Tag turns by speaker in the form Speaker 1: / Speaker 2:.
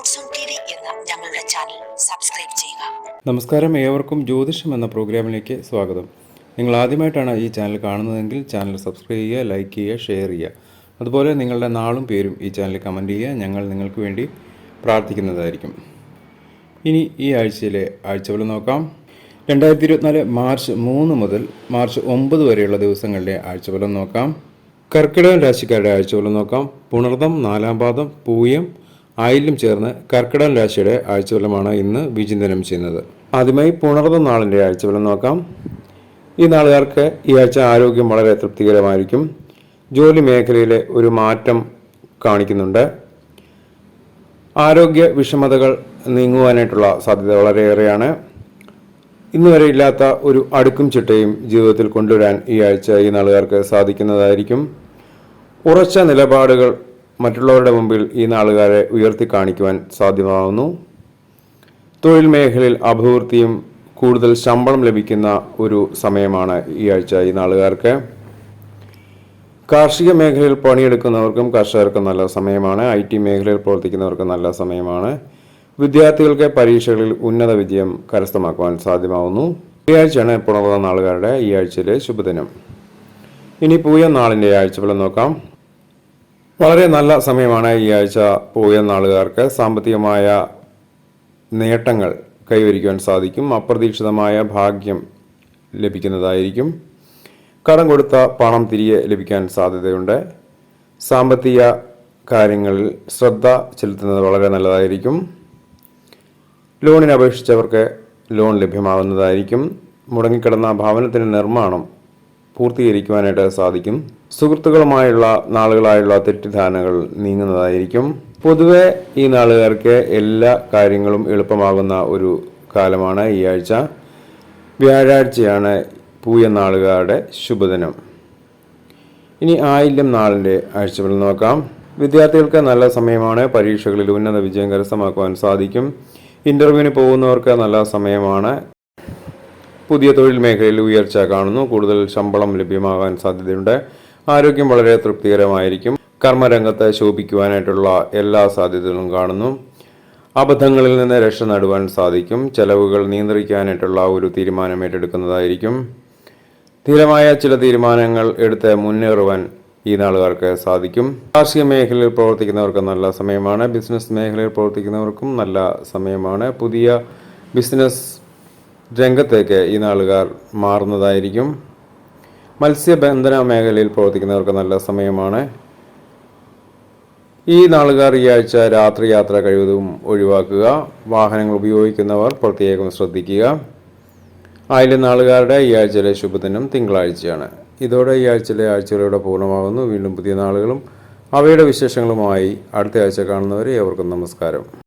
Speaker 1: ഞങ്ങളുടെ channel subscribe ചെയ്യുക.
Speaker 2: നമസ്കാരം. ഏവർക്കും ജ്യോതിഷം എന്ന പ്രോഗ്രാമിലേക്ക് സ്വാഗതം. നിങ്ങൾ ആദ്യമായിട്ടാണ് ഈ ചാനൽ കാണുന്നതെങ്കിൽ ചാനൽ സബ്സ്ക്രൈബ് ചെയ്യുക ലൈക്ക് ചെയ്യുക ഷെയർ ചെയ്യുക. അതുപോലെ നിങ്ങളുടെ നാളും പേരും ഈ ചാനൽ കമന്റ് ചെയ്യുക. ഞങ്ങൾ നിങ്ങൾക്ക് വേണ്ടി പ്രാർത്ഥിക്കുന്നതായിരിക്കും. ഇനി ഈ ആഴ്ചയിലെ ആഴ്ചകൾ നോക്കാം. രണ്ടായിരത്തി ഇരുപത്തിനാല് മാർച്ച് മൂന്ന് മുതൽ മാർച്ച് ഒമ്പത് വരെയുള്ള ദിവസങ്ങളിലെ ആഴ്ചഫലം നോക്കാം. കർക്കിടക രാശിക്കാരുടെ ആഴ്ചഫലം നോക്കാം. പുണർദം നാലാം പാദം പൂയം ആയില്യം ചേർന്ന് കർക്കിടകം രാശിയുടെ ആഴ്ചഫലമാണ് ഇന്ന് വിചിന്തനം ചെയ്യുന്നത്. ആദ്യമായി പുണർന്ന നാളിന്റെ ആഴ്ചഫലം നോക്കാം. ഈ നാളുകാർക്ക് ഈ ആഴ്ച ആരോഗ്യം വളരെ തൃപ്തികരമായിരിക്കും. ജോലി മേഖലയിലെ ഒരു മാറ്റം കാണിക്കുന്നുണ്ട്. ആരോഗ്യ വിഷമതകൾ നീങ്ങുവാനായിട്ടുള്ള സാധ്യത വളരെയേറെയാണ്. ഇന്നുവരെ ഇല്ലാത്ത ഒരു അടുക്കും ചിട്ടയും ജീവിതത്തിൽ കൊണ്ടുവരാൻ ഈ ആഴ്ച ഈ നാളുകാർക്ക് സാധിക്കുന്നതായിരിക്കും. ഉറച്ച നിലപാടുകൾ മറ്റുള്ളവരുടെ മുമ്പിൽ ഈ നാളുകാരെ ഉയർത്തി കാണിക്കുവാൻ സാധ്യമാകുന്നു തൊഴിൽ മേഖലയിൽ അഭിവൃദ്ധിയും കൂടുതൽ ശമ്പളം ലഭിക്കുന്ന ഒരു സമയമാണ് ഈ ആഴ്ച ഈ നാളുകാർക്ക്. കാർഷിക മേഖലയിൽ പണിയെടുക്കുന്നവർക്കും കർഷകർക്കും നല്ല സമയമാണ്. ഐ ടി മേഖലയിൽ പ്രവർത്തിക്കുന്നവർക്കും നല്ല സമയമാണ്. വിദ്യാർത്ഥികൾക്ക് പരീക്ഷകളിൽ ഉന്നത വിജയം കരസ്ഥമാക്കുവാൻ സാധ്യമാവുന്നു. ഈ ആഴ്ചയാണ് പുണർന്ന നാളുകാരുടെ ഈ ആഴ്ചയിലെ ശുഭദിനം. ഇനി പൂയ നാളിന്റെ ആഴ്ചകളെ നോക്കാം. വളരെ നല്ല സമയമാണ് ഈ ആഴ്ച പോയ നാളുകാർക്ക്. സാമ്പത്തികമായ നേട്ടങ്ങൾ കൈവരിക്കുവാൻ സാധിക്കും. അപ്രതീക്ഷിതമായ ഭാഗ്യം ലഭിക്കുന്നതായിരിക്കും. കടം കൊടുത്ത പണം തിരികെ ലഭിക്കാൻ സാധ്യതയുണ്ട്. സാമ്പത്തിക കാര്യങ്ങളിൽ ശ്രദ്ധ ചെലുത്തുന്നത് വളരെ നല്ലതായിരിക്കും. ലോണിന് അപേക്ഷിച്ചവർക്ക് ലോൺ ലഭ്യമാകുന്നതായിരിക്കും. മുടങ്ങിക്കിടന്ന ഭവനത്തിന്റെ നിർമ്മാണം പൂർത്തീകരിക്കുവാനായിട്ട് സാധിക്കും. സുഹൃത്തുക്കളുമായുള്ള നാളുകളായുള്ള തെറ്റിദ്ധാരണകൾ നീങ്ങുന്നതായിരിക്കും. പൊതുവെ ഈ നാളുകാർക്ക് എല്ലാ കാര്യങ്ങളും എളുപ്പമാകുന്ന ഒരു കാലമാണ് ഈ ആഴ്ച. വ്യാഴാഴ്ചയാണ് പൂയ നാളുകാരുടെ ശുഭദിനം. ഇനി ആയില്യം നാളിന്റെ ആഴ്ചകൾ നോക്കാം. വിദ്യാർത്ഥികൾക്ക് നല്ല സമയമാണ്. പരീക്ഷകളിൽ ഉന്നത വിജയം കരസ്ഥമാക്കുവാൻ സാധിക്കും. ഇന്റർവ്യൂവിന് പോകുന്നവർക്ക് നല്ല സമയമാണ്. പുതിയ തൊഴിൽ മേഖലയിൽ ഉയർച്ച കാണുന്നു. കൂടുതൽ ശമ്പളം ലഭ്യമാകാൻ സാധ്യതയുണ്ട്. ആരോഗ്യം വളരെ തൃപ്തികരമായിരിക്കും. കർമ്മരംഗത്ത് ശോഭിക്കുവാനായിട്ടുള്ള എല്ലാ സാധ്യതകളും കാണുന്നു. അബദ്ധങ്ങളിൽ നിന്ന് രക്ഷ നടുവാൻ സാധിക്കും. ചെലവുകൾ നിയന്ത്രിക്കാനായിട്ടുള്ള ഒരു തീരുമാനം ഏറ്റെടുക്കുന്നതായിരിക്കും. സ്ഥിരമായ ചില തീരുമാനങ്ങൾ എടുത്ത് മുന്നേറുവാൻ ഈ നാളുകാർക്ക് സാധിക്കും. കാർഷിക മേഖലയിൽ പ്രവർത്തിക്കുന്നവർക്ക് നല്ല സമയമാണ്. ബിസിനസ് മേഖലയിൽ പ്രവർത്തിക്കുന്നവർക്കും നല്ല സമയമാണ്. പുതിയ ബിസിനസ് രംഗത്തേക്ക് ഈ നാളുകാർ മാറുന്നതായിരിക്കും. മത്സ്യബന്ധന മേഖലയിൽ പ്രവർത്തിക്കുന്നവർക്ക് നല്ല സമയമാണ്. ഈ നാളുകാർ ഈ ആഴ്ച രാത്രി യാത്ര കഴിവതും ഒഴിവാക്കുക. വാഹനങ്ങൾ ഉപയോഗിക്കുന്നവർ പ്രത്യേകം ശ്രദ്ധിക്കുക. ആയിലെ നാളുകാരുടെ ഈ ആഴ്ചയിലെ ശുഭദിനം തിങ്കളാഴ്ചയാണ്. ഇതോടെ ഈ ആഴ്ചയിലെ ആഴ്ചകളുടെ പൂർണമാകുന്നു. വീണ്ടും പുതിയ നാളുകളും അവയുടെ വിശേഷങ്ങളുമായി അടുത്ത ആഴ്ച കാണുന്നവരെ അവർക്കും നമസ്കാരം.